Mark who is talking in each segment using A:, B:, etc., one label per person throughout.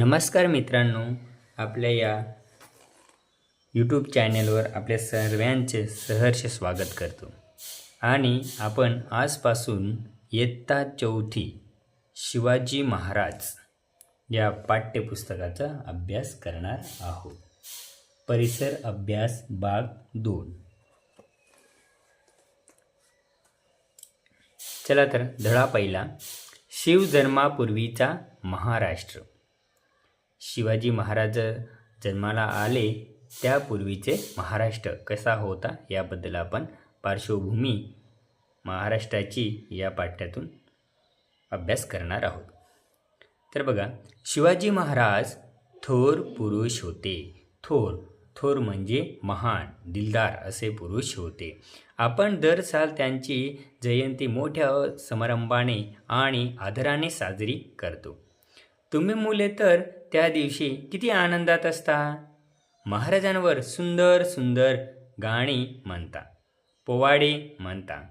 A: नमस्कार मित्रांनो आपल्या या यूट्यूब चॅनलवर आपल्या सर्वांचे सहर्ष स्वागत करतो. आणि आपण आजपासून इयत्ता चौथी शिवाजी महाराज या पाठ्यपुस्तकाचा अभ्यास करणार आहोत. परिसर अभ्यास भाग दोन. चला तर धडा पहिला. शिवजन्मापूर्वीचा महाराष्ट्र. शिवाजी महाराज जन्माला आले त्यापूर्वीचे महाराष्ट्र कसा होता याबद्दल आपण पार्श्वभूमी महाराष्ट्राची या पाठ्यातून अभ्यास करणार आहोत. तर बघा शिवाजी महाराज थोर पुरुष होते. थोर थोर म्हणजे महान दिलदार असे पुरुष होते. आपण दर साल त्यांची जयंती मोठ्या समारंभाने आणि आदराने साजरी करतो. तुम्ही मुले तर त्या दिवशी किती आनंदात असता? महाराजांवर सुंदर सुंदर गाणी म्हणता पोवाडे म्हणता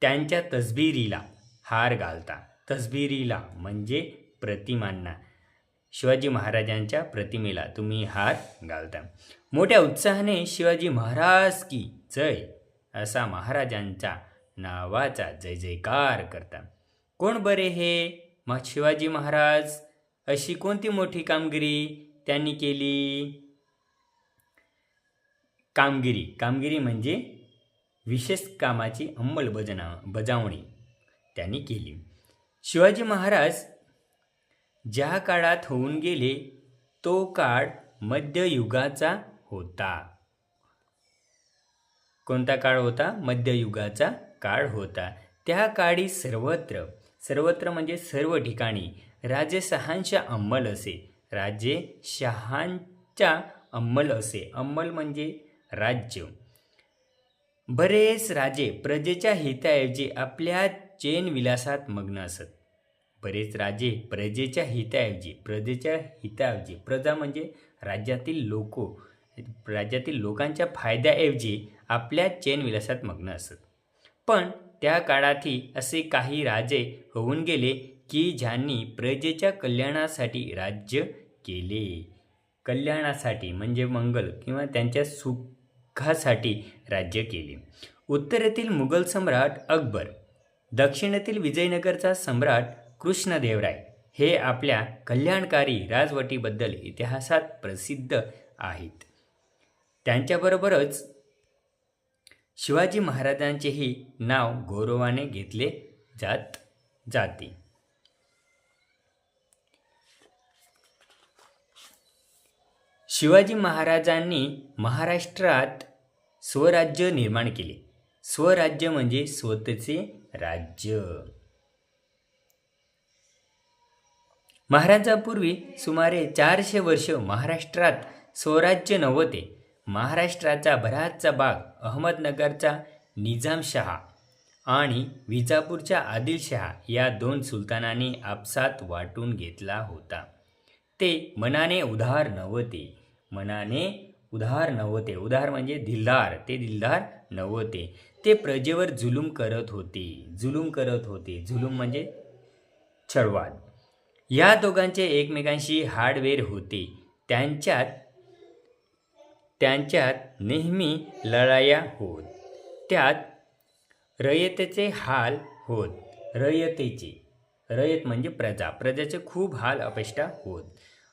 A: त्यांच्या तसबिरीला हार घालता. तसबिरीला म्हणजे प्रतिमांना. शिवाजी महाराजांच्या प्रतिमेला तुम्ही हार घालता. मोठ्या उत्साहाने शिवाजी महाराज की जय असा महाराजांच्या नावाचा जय जयकार करता. कोण बरे हे? मग शिवाजी महाराज? अशी कोणती मोठी कामगिरी त्यांनी केली? कामगिरी. कामगिरी म्हणजे विशेष कामाची अंमलबजना बजावणी त्यांनी केली. शिवाजी महाराज ज्या काळात होऊन गेले तो काळ मध्ययुगाचा होता. कोणता काळ होता? मध्ययुगाचा काळ होता. त्या काळी सर्वत्र सर्वत्र म्हणजे सर्व ठिकाणी राजे राजेशहांच्या अंमल असे. राजे शहांच्या अंमल असे. अंमल म्हणजे राज्य. बरेच राजे प्रजेच्या हिताऐवजी आपल्या चेन विलासात मग्न असत. बरेच राजे प्रजेच्या हिताऐवजी प्रजेच्या हिताऐवजी. प्रजा म्हणजे राज्यातील लोक राज्यातील लोकांच्या फायद्याऐवजी आपल्या चेन विलासात मग्न असत. पण त्या काळातही असे काही राजे होऊन गेले की ज्यांनी प्रजेच्या कल्याणासाठी राज्य केले. कल्याणासाठी म्हणजे मंगल किंवा त्यांच्या सुखासाठी राज्य केले. उत्तरेतील मुघल सम्राट अकबर दक्षिणेतील विजयनगरचा सम्राट कृष्णदेवराय हे आपल्या कल्याणकारी राजवटीबद्दल इतिहासात प्रसिद्ध आहेत. त्यांच्याबरोबरच शिवाजी महाराजांचेही नाव गौरवाने घेतले जात जाते. शिवाजी महाराजांनी महाराष्ट्रात स्वराज्य निर्माण केले. स्वराज्य म्हणजे स्वतःचे राज्य. महाराजापूर्वी सुमारे चारशे वर्ष महाराष्ट्रात स्वराज्य नव्हते. महाराष्ट्राचा बराचसा भाग अहमदनगरचा निजामशहा आणि विजापूरच्या आदिलशहा या दोन सुलतानांनी आपसात वाटून घेतला होता. ते मनाने उधार नव्हते. मनाने उधार नव्हते. उधार म्हणजे दिलदार. ते दिलदार नव्हते. ते प्रजेवर जुलूम करत होते. जुलूम करत होते. जुलूम म्हणजे छळवाद या दोघांचे एकमेकांशी हार्डवेअर होते. त्यांच्यात त्यांच्यात नेहमी लढाया होत. त्यात रयतेचे हाल होत. रयतेचे. रयत म्हणजे प्रजा. प्रजेचे खूप हाल अपेष्टा होत.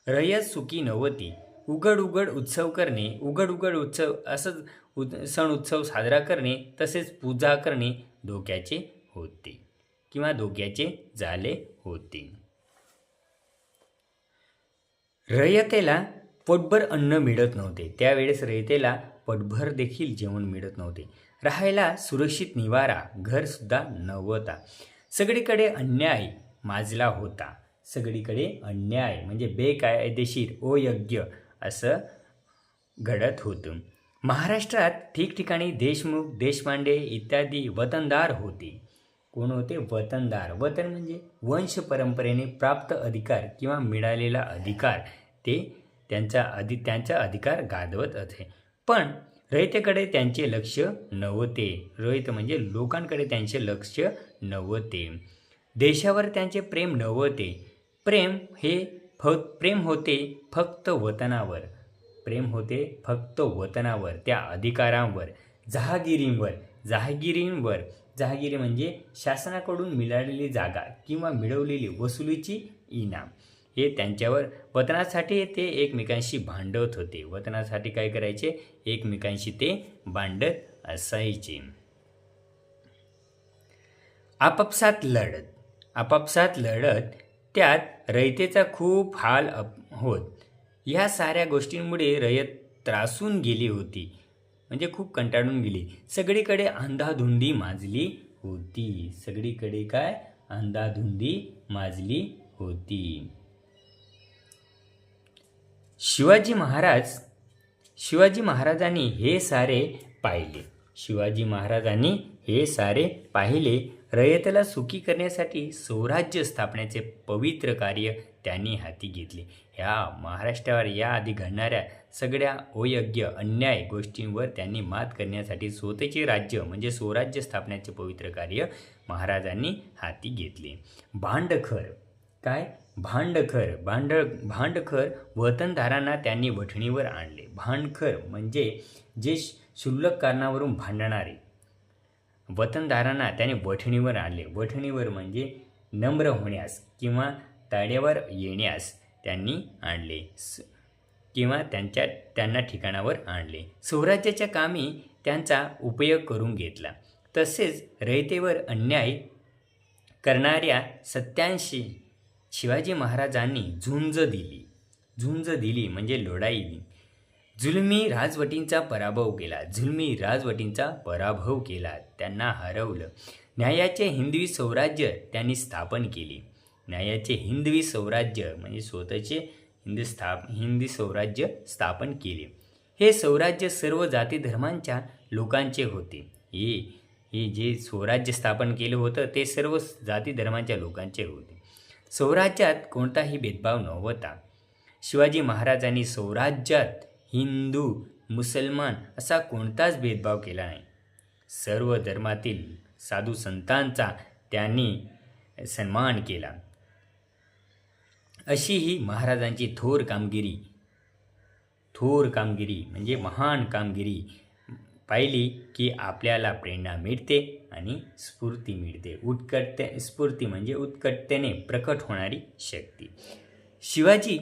A: रयत सुखी नव्हती. उघड उघड उत्सव करणे उघड उघड उत्सव असंच उद सण उत्सव साजरा करणे तसेच पूजा करणे धोक्याचे होते किंवा धोक्याचे झाले होते. रयतेला पोटभर अन्न मिळत नव्हते. त्यावेळेस रयतेला पोटभर देखील जेवण मिळत नव्हते. राहायला सुरक्षित निवारा घरसुद्धा नव्हता. सगळीकडे अन्याय माजला होता. सगळीकडे अन्याय म्हणजे बेकायदेशीर अयोग्य असं घडत होतं. महाराष्ट्रात ठिकठिकाणी देशमुख देशपांडे इत्यादी वतनदार होते. कोण होते? वतनदार. वतन म्हणजे वंश परंपरेने प्राप्त अधिकार किंवा मिळालेला अधिकार. ते त्यांचा अधि त्यांचा अधिकार गाजवत असे. पण रयतेकडे त्यांचे लक्ष नव्हते. रयत म्हणजे लोकांकडे त्यांचे लक्ष नव्हते. देशावर त्यांचे प्रेम नव्हते. प्रेम हे फक्त प्रेम होते फक्त वतनावर. प्रेम होते फक्त वतनावर त्या अधिकारांवर जहागिरींवर. जहागिरींवर जहागिरी म्हणजे शासनाकडून मिळालेली जागा किंवा मिळवलेली वसुलीची इनाम. हे त्यांच्यावर वतनासाठी ते एकमेकांशी भांडत होते. वतनासाठी काय करायचे? एकमेकांशी ते भांडत असायचे. आपापसात लढत. आपापसात लढत त्यात रयतेचा खूप हाल अप होत. ह्या साऱ्या गोष्टींमुळे रयत त्रासून गेली होती. म्हणजे खूप कंटाळून गेली. सगळीकडे अंधाधुंदी माजली होती. सगळीकडे काय? अंधाधुंदी माजली होती. शिवाजी महाराज शिवाजी महाराजांनी हे सारे पाहिले. शिवाजी महाराजांनी हे सारे पाहिले. रयतेला सुखी करण्यासाठी स्वराज्य स्थापण्याचे पवित्र कार्य त्यांनी हाती घेतले. ह्या महाराष्ट्रावर याआधी घडणाऱ्या सगळ्या अयोग्य अन्याय गोष्टींवर त्यांनी मात करण्यासाठी स्वतःचे राज्य म्हणजे स्वराज्य स्थापण्याचे पवित्र कार्य महाराजांनी हाती घेतले. भांडखर. काय? भांडखर. भांड भांडखर वतनधारांना त्यांनी वठणीवर आणले. भांडखर म्हणजे जे क्षुल्लक कारणावरून भांडणारे वतनदारांना त्याने वठणीवर आणले. वठणीवर म्हणजे नम्र होण्यास किंवा ताड्यावर येण्यास त्यांनी आणले. स किंवा त्यांच्या त्यांना ठिकाणावर आणले. स्वराज्याच्या कामी त्यांचा उपयोग करून घेतला. तसेच रयतेवर अन्याय करणाऱ्या सत्यांशी शिवाजी महाराजांनी झुंज दिली. झुंज दिली म्हणजे लढाई. दिली जुलमी राजवटींचा पराभव केला. जुलमी राजवटींचा पराभव केला. त्यांना हरवलं. न्यायाचे हिंदवी स्वराज्य त्यांनी स्थापन केले. न्यायाचे हिंदवी स्वराज्य म्हणजे स्वतःचे हिंद स्थाप हिंदी स्वराज्य स्थापन केले. हे स्वराज्य सर्व जाती धर्मांच्या लोकांचे होते. हे हे जे स्वराज्य स्थापन केलं होतं ते सर्व जाती धर्मांच्या लोकांचे होते. स्वराज्यात कोणताही भेदभाव नव्हता. शिवाजी महाराजांनी स्वराज्यात हिंदू मुसलमान असा कोणताच भेदभाव केला नाही. सर्व धर्मातील साधू संतांचा त्यांनी सन्मान केला. अशी ही महाराजांची थोर कामगिरी थोर कामगिरी म्हणजे महान कामगिरी पाहिली की आपल्याला प्रेरणा मिळते आणि स्फूर्ती मिळते. उत्कटते स्फूर्ती म्हणजे उत्कटतेने प्रकट होणारी शक्ती. शिवाजी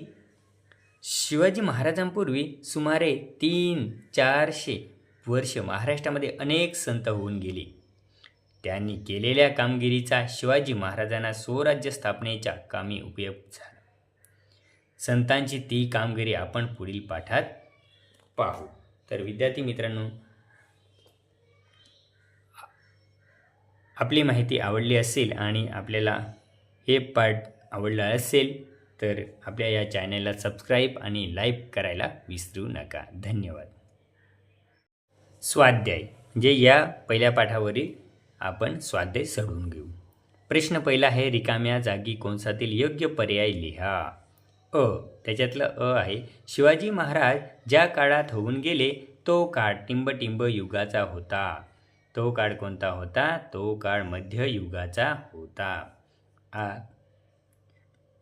A: शिवाजी महाराजांपूर्वी सुमारे तीन चारशे वर्ष महाराष्ट्रामध्ये अनेक संत होऊन गेले. त्यांनी केलेल्या कामगिरीचा शिवाजी महाराजांना स्वराज्य स्थापनेच्या कामी उपयोग झाला. संतांची ती कामगिरी आपण पुढील पाठात पाहू. तर विद्यार्थी मित्रांनो आपली माहिती आवडली असेल आणि आपल्याला हे पाठ आवडला असेल तर आपल्या या चॅनेलला सबस्क्राईब आणि लाईक करायला विसरू नका. धन्यवाद. स्वाध्याय म्हणजे या पहिल्या पाठावरील आपण स्वाध्याय सोडून घेऊ. प्रश्न पहिला आहे रिकाम्या जागी कोणसातील योग्य पर्याय लिहा. अ त्याच्यातलं अ आहे शिवाजी महाराज ज्या काळात होऊन गेले तो काळ टिंबटिंब युगाचा होता. तो काळ कोणता होता? तो काळ मध्ययुगाचा होता. आ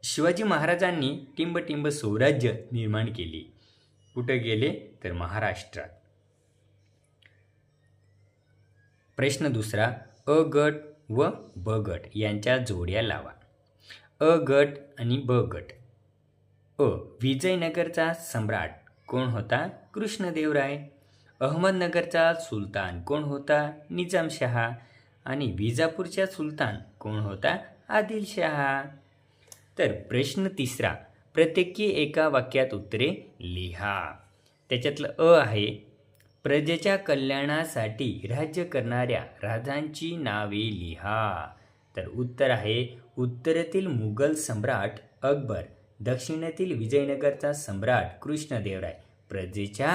A: शिवाजी महाराजांनी टिंबटिंब स्वराज्य निर्माण केली. कुठं गेले? तर महाराष्ट्रात. प्रश्न दुसरा अ गट व ब गट यांच्या जोड्या लावा. अ गट आणि ब गट. अ विजयनगरचा सम्राट कोण होता? कृष्णदेवराय. अहमदनगरचा सुलतान कोण होता? निजामशहा आणि विजापूरचा सुलतान कोण होता? आदिलशहा तर प्रश्न तिसरा प्रत्येकी एका वाक्यात उत्तरे लिहा. त्याच्यातलं अ आहे प्रजेच्या कल्याणासाठी राज्य करणाऱ्या राजांची नावे लिहा. तर उत्तर आहे उत्तरेतील मुघल सम्राट अकबर दक्षिणेतील विजयनगरचा सम्राट कृष्णदेवराय. प्रजेच्या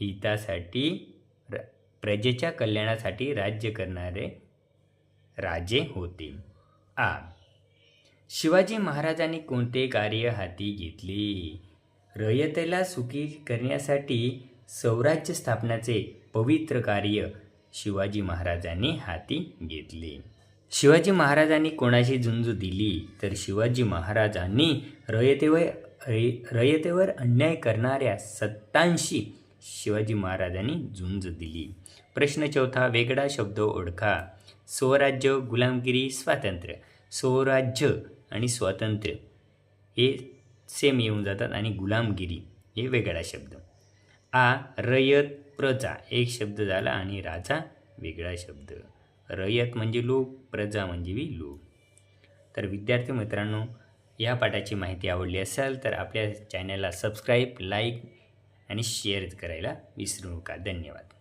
A: हितासाठी र प्रजेच्या कल्याणासाठी राज्य करणारे राजे होते. आ. शिवाजी महाराजांनी कोणते कार्य हाती घेतले. रयतेला सुखी करण्यासाठी स्वराज्य स्थापनाचे पवित्र कार्य शिवाजी महाराजांनी हाती घेतले. शिवाजी महाराजांनी कोणाशी झुंज दिली तर शिवाजी महाराजांनी रयतेवर रय- रयतेवर अन्याय करणाऱ्या सत्तांशी शिवाजी महाराजांनी झुंज दिली. प्रश्न चौथा वेगळा शब्द ओळखा. स्वराज्य गुलामगिरी स्वातंत्र्य. स्वराज्य आणि स्वातंत्र्य. हे सेम येऊन जातात आणि गुलामगिरी हे वेगळा शब्द. आ रयत प्रजा एक शब्द झाला आणि राजा वेगळा शब्द. रयत म्हणजे लोक प्रजा म्हणजे वि लोक. तर विद्यार्थी मित्रांनो या पाठाची माहिती आवडली असेल तर आपल्या चॅनलला सबस्क्राईब लाईक आणि शेअर करायला विसरू नका. धन्यवाद.